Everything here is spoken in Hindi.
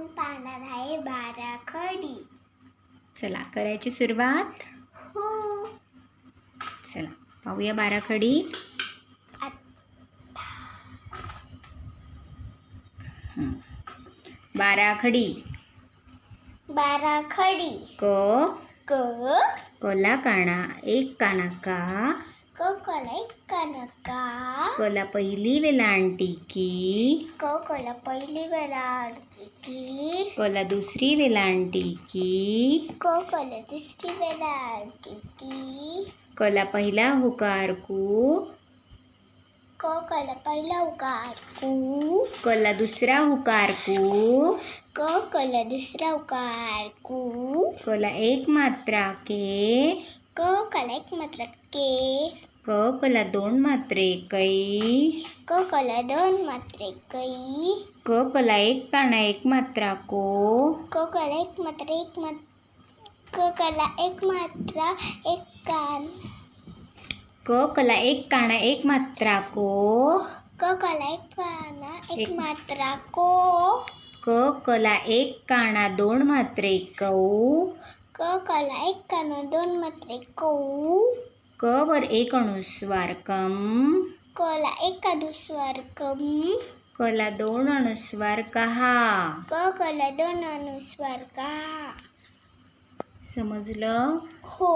आपण पाहणार आहे बारा खडी चला करायची सुरुवात? हो. चला पाहूया बारा खडी बारा खडी बारा खडी क. कोला काणा एक काना का कोला कनका। कोला पहिली वेलांटी की क? कोला पहिली वेळा की? कोला दुसरी वेलांटी की क? कोला दुसरी वेळा की? कोला पहिला हुकार कू कोला पहिला उकार कू कोला दुसरा हुकार कू कोला दुसरा उकार कू कोला एक मात्रा के? क कोला एक मात्र क? कोला दोन मात्रे कै क कला दोन मात्रे कै क कला एक काना एक मात्रा को. क कोला एक मात्र एक मात्र क कोला एक मात्रा एक कान. क कोला एक काना एक मात्रा को. क कोला एक काना एक एक- मात्रा को. क कोला एक काना दोन मात्रे कौ क कोला एक काना दोन मात्रे को. क वर एक अनुस्वार कम कोला एक अनुस्वार कम कोला दोन अनुस्वार कहा क कोला दोन अनुस्वार का समजलं? हो.